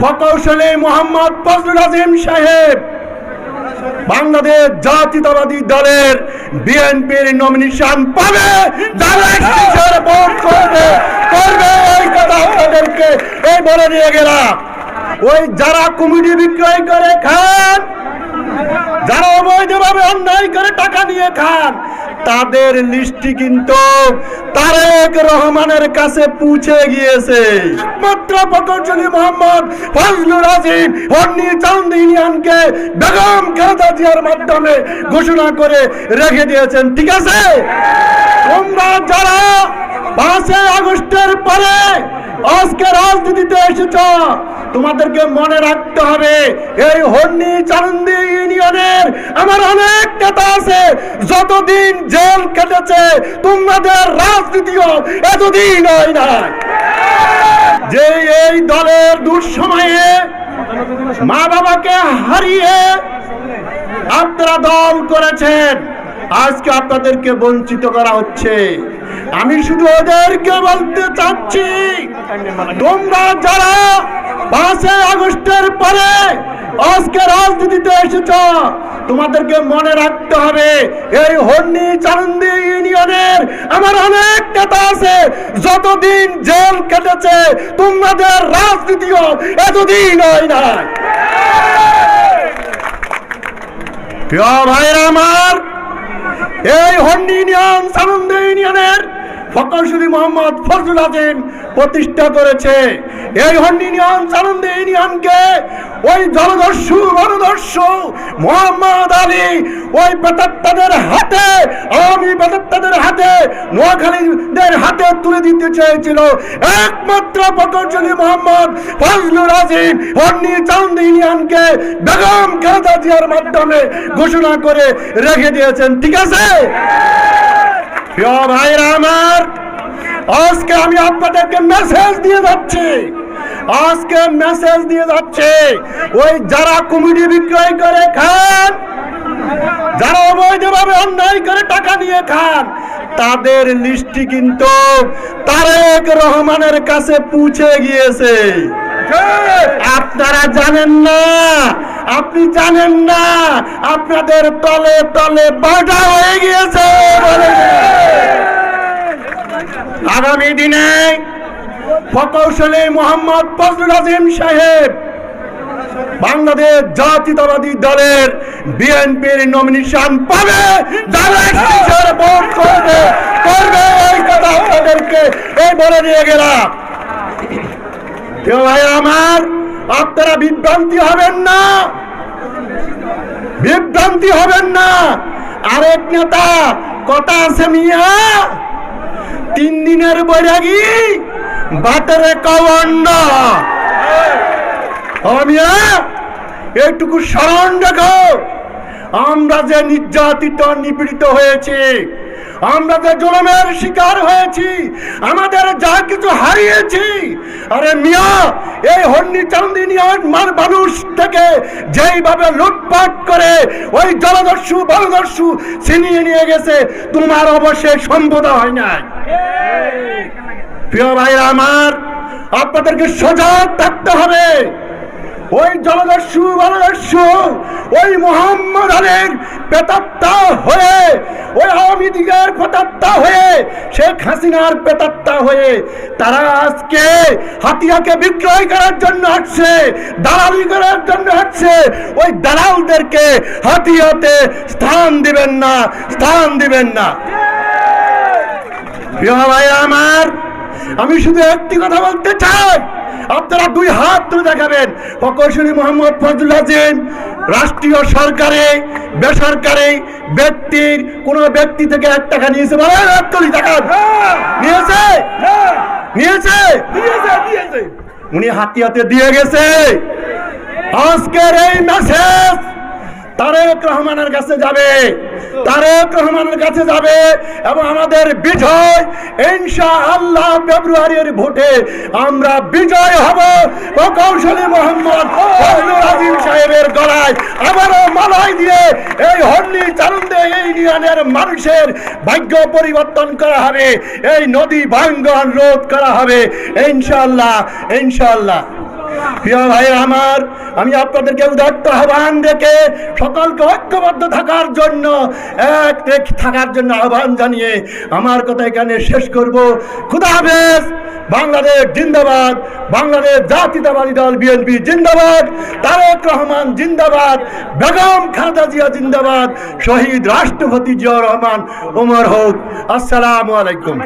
প্রকৌশলী মোহাম্মদ ফজলুল আজিম সাহেব, বাংলাদেশ জাতীয়তাবাদী দলের বিএনপির নমিনেশন পাবে। ভোট করবে করবে এই কথা আপনাদেরকে এই বলে দিয়ে গেলাম। ওই যারা কমিটি বিক্রয় করে খান, যারা অবৈধভাবে অন্যায় করে টাকা নিয়ে খান তাদের লিস্টটি কিন্তু তারেক রহমানের কাছে পৌঁছে গিয়েছে। মাত্র প্রকৌশলী মোহাম্মদ ফজলুর আজিম হন্নি চান্দ ইউনিয়নকে বেগম খালেদা জিয়ার মাধ্যমে ঘোষণা করে রেখে দিয়েছেন। ঠিক আছে? তোমরা যারা পাঁচই আগস্টের পরে আজকে রাজনীতিতে এসেছ, তোমাদেরকে মনে রাখতে হবে, এই হর্নি চারন্দি ইউনিয়নের আমার অনেক নেতা আছে, যতদিন জেল কেটেছে, তোমাদের রাজনীতিও এতদিন হয় না যে এই দলের দুঃসময়ে মা বাবাকে হারিয়ে আপনারা দল করেছেন, আজকে আপনাদেরকে বঞ্চিত করা হচ্ছে। আমি শুধু ওদেরকে বলতে চাচ্ছি, তোমরা যারা পাঁচই আগস্টের পরে আজকে রাজনীতিতে এসেছ। তোমাদেরকে মনে রাখতে হবে, এই হন্নি চারন্দি ইউনিয়নের আমার অনেক নেতা আছে। যতদিন জেল কেটেছে, তোমাদের রাজনীতিও এতদিন হয় না প্রিয় ভাইরা আমার, এই হন্ডি ইউনিয়ন সানন্দ ইউনিয়নের ফকরশুলি মোহাম্মদ ফজলুল আজিম প্রতিষ্ঠা করেছে। এই ওই জলদস্যু মোহাম্মদ আলী, ওই পেতাত্তাদের হাতে, আওয়ামী পেতাত্তাদের হাতে, নোয়াখালীদের হাতে তুলে দিতে চেয়েছিল। একমাত্র ফকরশুলি মোহাম্মদ ফজলুল আজিম হন্ডি চান্দ ইউনিয়নকে বেগম খালেদা জিয়ার মাধ্যমে ঘোষণা করে রেখে দিয়েছেন। ঠিক আছে? প্রিয় ভাইরা আজকে আমি আপনাদেরকে মেসেজ দিয়ে যাচ্ছি। আজকে মেসেজ দিয়ে যাচ্ছে। ওই যারা কমিটি বিক্রয় করে খান, যারা অবৈধভাবে অন্যায় করে টাকা নিয়ে খান, তাদের লিস্টটি কিন্তু তারেক রহমানের কাছে পৌঁছে গিয়েছে। আপনারা জানেন না, আপনি জানেন না, আপনাদের তলে তলে বাধা হয়ে গিয়েছে। আগামী দিনে প্রকৌশলী মোহাম্মদ ফজলুল আজিম সাহেব বাংলাদেশ জাতীয়তাবাদী দলের বিএনপির নমিনেশন পাবে করবে এই কথা আপনাদেরকে এই বলে দিয়ে গেলাম। কেউ ভাই আমার, আপনারা বিভ্রান্তি হবেন না। বিভ্রান্তি হবেন না। আরেক নেতা, কথা আছে মিয়া। তিন দিনের বৈরাগী বাটারে এইটুকু স্মরণ রাখো। আমরা যে নির্যাতিত নিপীড়িত হয়েছি আমরা যে জলমের শিকার হয়েছি আমাদের যা কিছু হারিয়েছি আরে মিয়া এই হন্নি চান্দিনিয়ার মার মানুষ থেকে যেইভাবে লুটপাট করে ওই জলদস্যু বলদস্যু ছিনিয়ে নিয়ে গেছে তোমার অবশ্যই সম্বোধা হয় নাই। প্রিয় ভাইরা আমার আপনাদেরকে সজাগ থাকতে হবে। ওই জলদস্যু, বলদস্যু, ওই মোহাম্মদ আলীর পেতাত্তা হয়ে, ওই আওয়ামী লীগের পেতাত্তা হয়ে, শেখ হাসিনার পেতাত্তা হয়ে, তারা আজকে হাতিয়াকে বিক্রয় করার জন্য আসছে, দালালি করার জন্য আসছে। ওই দালালদেরকে হাতিয়াতে স্থান দিবেন না, স্থান দিবেন না। প্রিয় ভাই আমার, আমি শুধু একটি কথা বলতে চাই। আপনারা দুই হাত তুলে দেখাবেন। প্রকৌশলী মোহাম্মদ ফজল হাসিন রাষ্ট্রীয় সরকারে বেসরকারি ব্যক্তির কোন ব্যক্তি থেকে এক টাকা নিয়েছে একটুলি দেখান। নিয়েছে? নিয়েছে? উনি হাতিয়াতে দিয়ে গেছে। আজকের এই মেসেজ তারেক রহমানের কাছে যাবে, তারেক রহমানের কাছে যাবে এবং আমাদের বিজয় ইনশা আল্লাহ ফেব্রুয়ারির ভোটে আমরা বিজয় হব। প্রকৌশলী মোহাম্মদ আজিম সাহেবের গলায় আবারও মালাই দিয়ে এই হন্নি চারন্দে ইউনিয়নের মানুষের ভাগ্য পরিবর্তন করা হবে, এই নদী ভাঙ্গন রোধ করা হবে। ইনশাল্লাহ ইনশাআল্লাহ। প্রিয় ভাই আমার, আমি আপনাদেরকে উদাত্ত আহ্বান রেখে সকলকে ঐক্যবদ্ধ থাকার জন্য, এক থাকার জন্য আহ্বান জানিয়ে আমার কথা এখানে শেষ করব। খুদা বাংলাদেশ জিন্দাবাদ, বাংলাদেশ জাতীয়তাবাদী দল বিএনপি জিন্দাবাদ, তারেক রহমান জিন্দাবাদ, বেগম খালেদা জিয়া জিন্দাবাদ, শহীদ রাষ্ট্রপতি জিয়াউর রহমান, ওমর হোক। আসসালামু আলাইকুম।